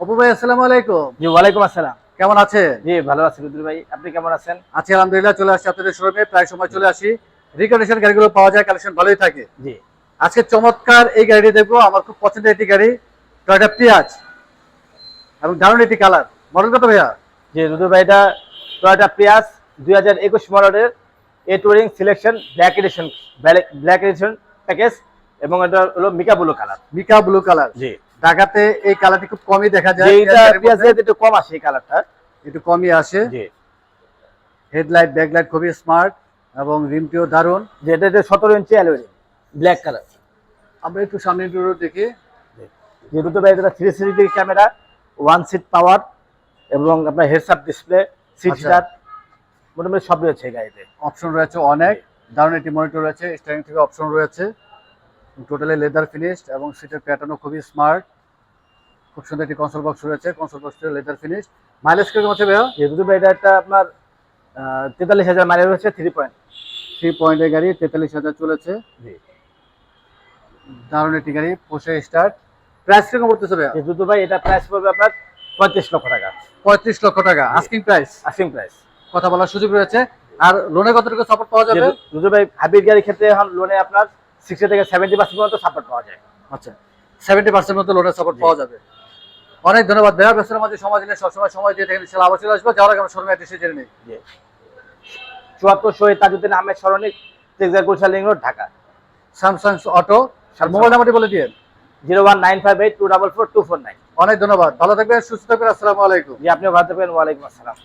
অপু ভাই আসসালামু আলাইকুম। জি ওয়ালাইকুম আসসালাম। কেমন আছে জি ভালো আছি রুদ্র ভাই। আপনি কেমন আছেন? আছি আলহামদুলিল্লাহ চলে আসছি আপনাদের শোরুমে। প্রায় সময় চলে আসি। রিকন্ডিশন গাড়িগুলো পাওয়া যায় কালেকশন ভালোই থাকে। জি। আজকে চমৎকার এই গাড়িটি দেখব। আমার খুব পছন্দের একটি গাড়ি টয়টা পিয়াজ এবং দারুণ একটি কালার মডেল কত ভাইয়া? জি রুদ্র ভাই এটা টয়োটা পিয়াস দুই হাজার একুশ মডেলের A touring selection black edition black edition package এবং এটা হলো mica blue colour mica blue colour জি। ঢাকাতে এই কালারটি খুব কমই দেখা যায়। এটা একটু কম আসে এই কালারটা একটু কমই আসে। জি। হেডলাইট ব্যাকলাইট খুবই স্মার্ট এবং রিমটিও দারুণ। যে এটা সতেরো ইঞ্চি অ্যালুমিনিয়াম ব্ল্যাক কালার আমরা একটু সামনে একটু দেখি। যে রুদ্র ভাই এটা three sixty camera one seat power এবং আপনার heads up display seat. Heater মোটামুটি সব রয়েছে গাড়িতে। অপশন রয়েছে অনেক। দারুণ একটি মনিটর রয়েছে। স্টারিং থেকে অপশন রয়েছে। টোটালি লেদার ফিনিশড এবং সিটের প্যাটার্নও খুবই স্মার্ট খুব সুন্দর একটি কনসোল বক্স রয়েছে কনসোল বক্সটা লেদার ফিনিশ মাইলেজ কীরকম আছে ভাইয়া? যে রুদ্র ভাই এটা আপনার তেতাল্লিশ হাজার মাইলেজ রয়েছে থ্রি পয়েন্ট থ্রি পয়েন্টের গাড়ি তেতাল্লিশ হাজার চলেছে। জি। দারুণ একটি গাড়ি পোষে স্টার্ট প্রাইস কীরকম করতেছে ভাইয়া? যে দুটো ভাই এটা প্রাইস পড়বে আপনার পঁয়ত্রিশ লক্ষ টাকা। পঁয়ত্রিশ লক্ষ টাকা আস্কিং প্রাইস আসিং প্রাইস কথা বলার সুযোগ রয়েছে। আর লোনে কতটুকু সাপোর্ট পাওয়া যাবে? দুটো ভাই হাইব্রিড গাড়ির ক্ষেত্রে এখন লোনে আপনার সিক্সটি থেকে সেভেন্টি পার্সেন্ট পর্যন্ত সাপোর্ট পাওয়া যায়। আচ্ছা সেভেন্টি পার্সেন্ট মতো লোনের সাপোর্ট পাওয়া যাবে। অনেক ধন্যবাদ। ভাইয়া ব্যস্তের মাঝে সময় দিলে সবসময় সময় দিয়ে থাকেন ইনশাল্লাহ আবার চলে আসব। যাওয়ার আগে আমরা শোরুমে এসে জেনে নিই। চুয়াত্তর শহীদ তাজুদ্দিন আহমেদ সরণিক টেক্সার Gulshan link road Dhaka. Samsung auto আর মোবাইল নাম্বারটি বলে দিয়ে zero one nine five eight two double four two four nine. অনেক ধন্যবাদ ভালো থাকবেন সুস্থ থাকবেন আসসালামু আলাইকুম। জি আপনিও ভালো থাকবেন ওয়ালাইকুম আসসালাম।